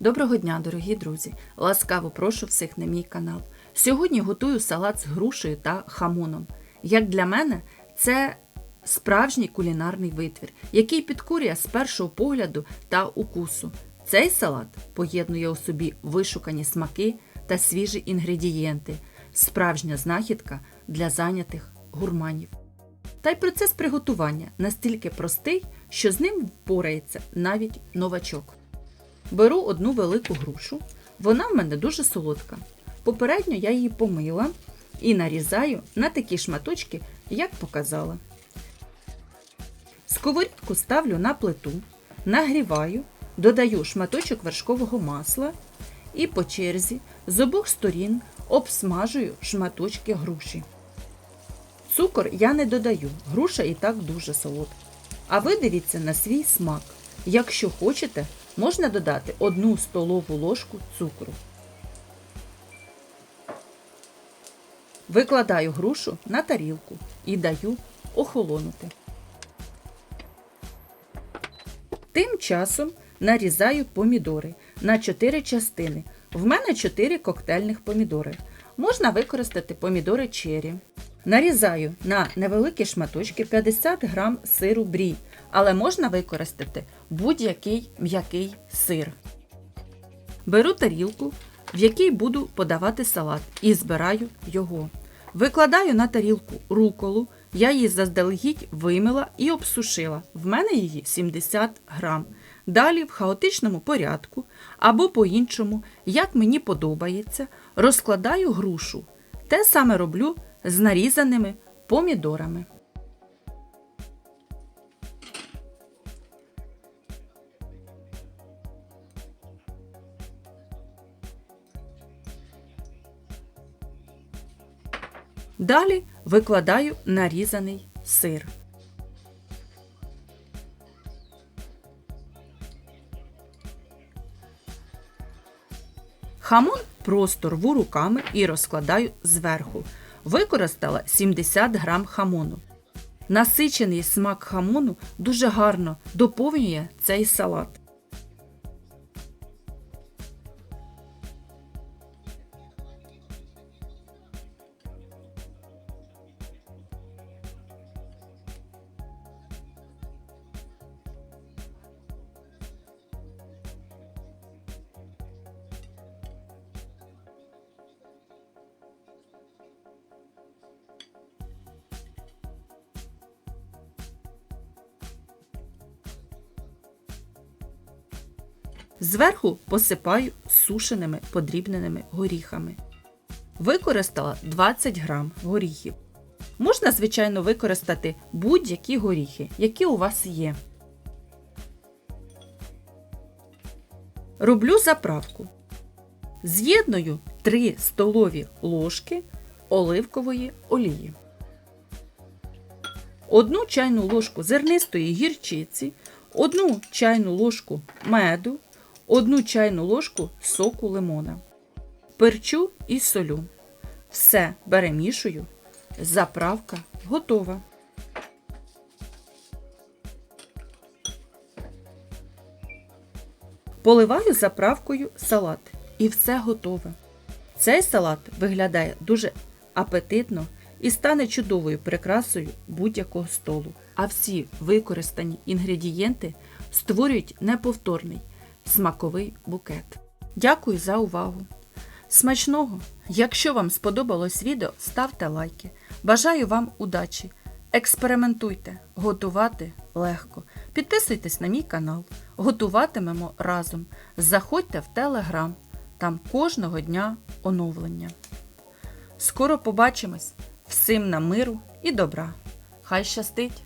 Доброго дня, дорогі друзі! Ласкаво прошу всіх на мій канал. Сьогодні готую салат з грушею та хамоном. Як для мене, це справжній кулінарний витвір, який підкорює з першого погляду та укусу. Цей салат поєднує у собі вишукані смаки та свіжі інгредієнти, справжня знахідка для зайнятих гурманів. Та й процес приготування настільки простий, що з ним впорається навіть новачок. Беру одну велику грушу, вона в мене дуже солодка. Попередньо я її помила і нарізаю на такі шматочки, як показала. Сковорідку ставлю на плиту, нагріваю, додаю шматочок вершкового масла і по черзі з обох сторін обсмажую шматочки груші. Цукор я не додаю, груша і так дуже солодка. А ви дивіться на свій смак. Якщо хочете, можна додати 1 столову ложку цукру. Викладаю грушу на тарілку і даю охолонути. Тим часом нарізаю помідори на 4 частини. В мене 4 коктейльних помідори. Можна використати помідори чері. Нарізаю на невеликі шматочки 50 г сиру брій, але можна використати будь-який м'який сир. Беру тарілку, в якій буду подавати салат, і збираю його. Викладаю на тарілку руколу, я її заздалегідь вимила і обсушила. В мене її 70 грам. Далі в хаотичному порядку або по-іншому, як мені подобається, розкладаю грушу. Те саме роблю з нарізаними помідорами. Далі викладаю нарізаний сир. Хамон просто рву руками і розкладаю зверху. Використала 70 грам хамону. Насичений смак хамону дуже гарно доповнює цей салат. Зверху посипаю сушеними подрібненими горіхами. Використала 20 грам горіхів. Можна, звичайно, використати будь-які горіхи, які у вас є. Роблю заправку. З'єдную 3 столові ложки оливкової олії. Одну чайну ложку зернистої гірчиці, одну чайну ложку меду, одну чайну ложку соку лимона. Перчу і солю. Все перемішую. Заправка готова. Поливаю заправкою салат. І все готове. Цей салат виглядає дуже апетитно і стане чудовою прикрасою будь-якого столу. А всі використані інгредієнти створюють неповторний смаковий букет. Дякую за увагу! Смачного! Якщо вам сподобалось відео, ставте лайки. Бажаю вам удачі! Експериментуйте, готувати легко. Підписуйтесь на мій канал. Готуватимемо разом. Заходьте в Телеграм. Там кожного дня оновлення. Скоро побачимось! Всім на миру і добра! Хай щастить!